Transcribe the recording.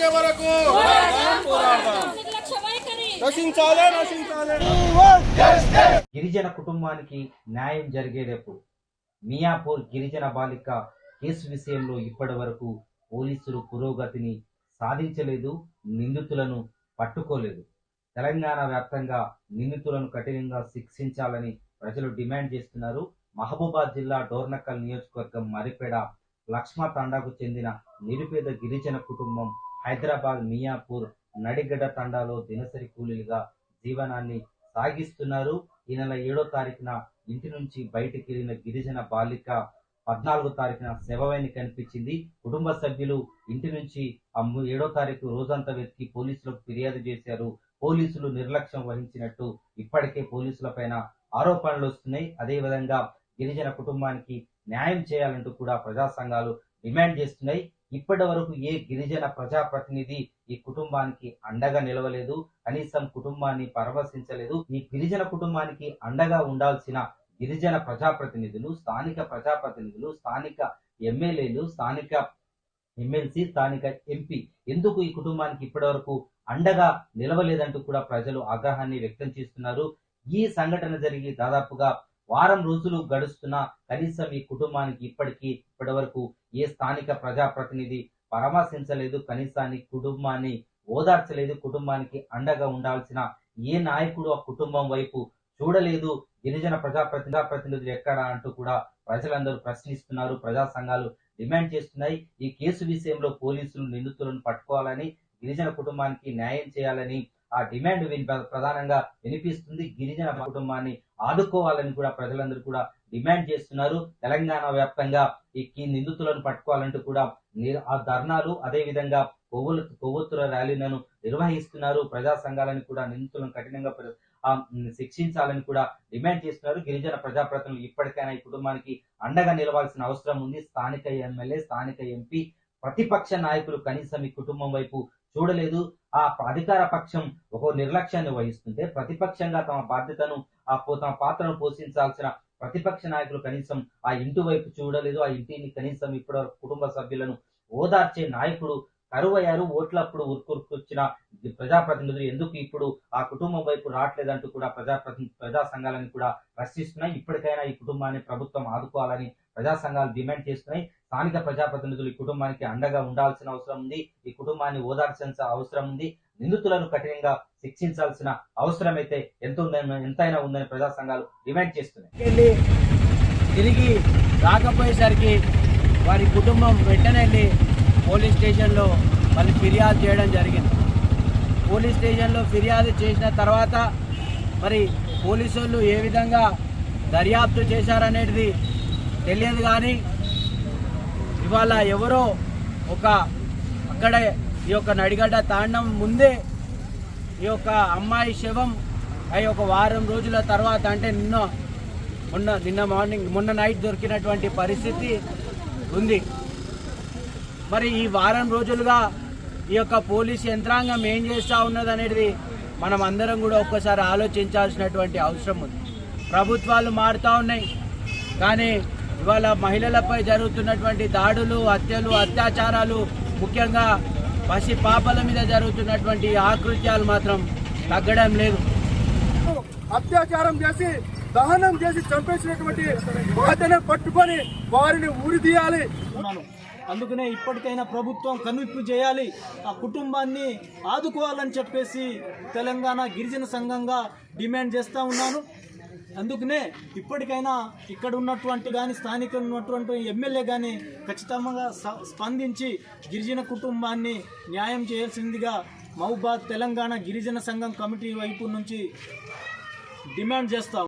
వరకు గిరిజన కుటుంబానికి న్యాయం జరిగేటప్పుడు మియాపూర్ గిరిజన బాలిక కేసు విషయంలో ఇప్పటి వరకు పోలీసులు పురోగతిని సాధించలేదు నిందితులను పట్టుకోలేదు. తెలంగాణ వ్యాప్తంగా నిందితులను కఠినంగా శిక్షించాలని ప్రజలు డిమాండ్ చేస్తున్నారు. మహబూబాద్ జిల్లా డోర్నకల్ నియోజకవర్గం మరిపేడ లక్ష్మ తండాకు చెందిన నిరుపేద గిరిజన కుటుంబం హైదరాబాద్ మియాపూర్ నడిగడ్డ తండాలో దినసరి కూలీలుగా జీవనాన్ని సాగిస్తున్నారు. ఈ నెల ఏడో తారీఖున ఇంటి నుంచి బయటికి వెళ్ళిన గిరిజన బాలిక పద్నాలుగో తారీఖున శవమైన కనిపించింది. కుటుంబ సభ్యులు ఇంటి నుంచి ఆ ఏడో తారీఖు రోజంతా వెతికి పోలీసులకు ఫిర్యాదు చేశారు. పోలీసులు నిర్లక్ష్యం వహించినట్టు ఇప్పటికే పోలీసుల పైన ఆరోపణలు వస్తున్నాయి. అదేవిధంగా గిరిజన కుటుంబానికి న్యాయం చేయాలంటూ కూడా ప్రజా సంఘాలు డిమాండ్ చేస్తున్నాయి. ఇప్పటి వరకు ఏ గిరిజన ప్రజాప్రతినిధి ఈ కుటుంబానికి అండగా నిలవలేదు కనీసం కుటుంబాన్ని పరామర్శించలేదు ఈ గిరిజన కుటుంబానికి అండగా ఉండాల్సిన గిరిజన ప్రజాప్రతినిధులు స్థానిక ప్రజాప్రతినిధులు స్థానిక ఎమ్మెల్యేలు స్థానిక ఎమ్మెల్సీ స్థానిక ఎంపీ ఎందుకు ఈ కుటుంబానికి ఇప్పటివరకు అండగా నిలవలేదంటూ కూడా ప్రజలు ఆగ్రహాన్ని వ్యక్తం చేస్తున్నారు. ఈ సంఘటన జరిగి దాదాపుగా వారం రోజులు గడుస్తున్నా కనీసం ఈ కుటుంబానికి ఇప్పటికీ ఇప్పటి వరకు ఏ స్థానిక ప్రజాప్రతినిధి పరామర్శించలేదు కనీసాన్ని కుటుంబాన్ని ఓదార్చలేదు కుటుంబానికి అండగా ఉండాల్సిన ఏ నాయకుడు ఆ కుటుంబం వైపు చూడలేదు. గిరిజన ప్రజాప్రతినిధి ప్రతినిధులు ఎక్కడా అంటూ కూడా ప్రజలందరూ ప్రశ్నిస్తున్నారు. ప్రజా సంఘాలు డిమాండ్ చేస్తున్నాయి. ఈ కేసు విషయంలో పోలీసులు నిందితులను పట్టుకోవాలని గిరిజన కుటుంబానికి న్యాయం చేయాలని ఆ డిమాండ్ ప్రధానంగా వినిపిస్తుంది. గిరిజన కుటుంబాన్ని ఆదుకోవాలని కూడా ప్రజలందరూ కూడా డిమాండ్ చేస్తున్నారు. తెలంగాణ వ్యాప్తంగా ఈ నిందితులను పట్టుకోవాలంటూ కూడా ఆ ధర్నాలు అదే విధంగా కొవ్వులు కొవ్వొత్తుల ర్యాలీలను నిర్వహిస్తున్నారు. ప్రజా సంఘాలను కూడా నిందితులను కఠినంగా శిక్షించాలని కూడా డిమాండ్ చేస్తున్నారు. గిరిజన ప్రజాప్రతినిధులు ఇప్పటికైనా ఈ కుటుంబానికి అండగా నిలవాల్సిన అవసరం ఉంది. స్థానిక ఎమ్మెల్యే స్థానిక ఎంపీ ప్రతిపక్ష నాయకులు కనీసం ఈ కుటుంబం వైపు చూడలేదు. ఆ అధికార పక్షం ఒక నిర్లక్ష్యాన్ని వహిస్తుంటే ప్రతిపక్షంగా తమ బాధ్యతను ఆ పో- తమ పాత్రను పోషించాల్సిన ప్రతిపక్ష నాయకులు కనీసం ఆ ఇంటి వైపు చూడలేదు. ఆ ఇంటిని కనీసం ఇప్పటివరకు కుటుంబ సభ్యులను ఓదార్చే నాయకుడు కరువయ్యారు ఓట్లప్పుడు ఉరుకురుకొచ్చిన ప్రజాప్రతినిధులు ఎందుకు ఇప్పుడు ఆ కుటుంబం వైపు రావట్లేదంటూ కూడా ప్రజాప్రతి ప్రజా సంఘాలను కూడా ప్రశ్నిస్తున్నాయి ఇప్పటికైనా ఈ కుటుంబాన్ని ప్రభుత్వం ఆదుకోవాలని ప్రజా సంఘాలు డిమాండ్ చేస్తున్నాయి. స్థానిక ప్రజాప్రతినిధులు ఈ కుటుంబానికి అండగా ఉండాల్సిన అవసరం ఉంది. ఈ కుటుంబాన్ని ఓదార్చాల్సిన అవసరం ఉంది. నిందితులను కఠినంగా శిక్షించాల్సిన అవసరం అయితే ఎంత ఉందని ఎంతైనా ఉందని ప్రజా సంఘాలు డిమాండ్ చేస్తున్నాయి. తిరిగి రాకపోయేసరికి వారి కుటుంబం వెంటనే పోలీస్ స్టేషన్లో మళ్ళీ ఫిర్యాదు చేయడం జరిగింది. పోలీస్ స్టేషన్లో ఫిర్యాదు చేసిన తర్వాత మరి పోలీసు ఏ విధంగా దర్యాప్తు చేశారనేది తెలియదు కానీ ఇవాళ ఎవరో ఒక అక్కడే ఈ యొక్క నడిగడ్డ తాండం ముందే ఈ యొక్క అమ్మాయి శవం అవి ఒక వారం రోజుల తర్వాత అంటే నిన్న మొన్న నిన్న మార్నింగ్ మొన్న నైట్ దొరికినటువంటి పరిస్థితి ఉంది. మరి ఈ వారం రోజులుగా ఈ యొక్క పోలీస్ యంత్రాంగం ఏం చేస్తూ ఉన్నది అనేది మనం అందరం కూడా ఒక్కసారి ఆలోచించాల్సినటువంటి అవసరం ఉంది. ప్రభుత్వాలు మారుతూ ఉన్నాయి. కానీ ఇవాళ మహిళలపై జరుగుతున్నటువంటి దాడులు హత్యలు అత్యాచారాలు ముఖ్యంగా పసి పాపల మీద జరుగుతున్నటువంటి ఆకృత్యాలు మాత్రం తగ్గడం లేదు. అత్యాచారం చేసి దహనం చేసి చంపేసినటువంటి పట్టుకొని వారిని ఊరి తీయాలి. అందుకనే ఇప్పటికైనా ప్రభుత్వం కనువిప్పు చేయాలి. ఆ కుటుంబాన్ని ఆదుకోవాలని చెప్పేసి తెలంగాణ గిరిజన సంఘంగా డిమాండ్ చేస్తూ ఉన్నాను. అందుకనే ఇప్పటికైనా ఇక్కడ ఉన్నటువంటి కానీ స్థానిక ఉన్నటువంటి ఎమ్మెల్యే కానీ ఖచ్చితంగా స్పందించి గిరిజన కుటుంబాన్ని న్యాయం చేయాల్సిందిగా మహబాద్ తెలంగాణ గిరిజన సంఘం కమిటీ వైపు నుంచి డిమాండ్ చేస్తాం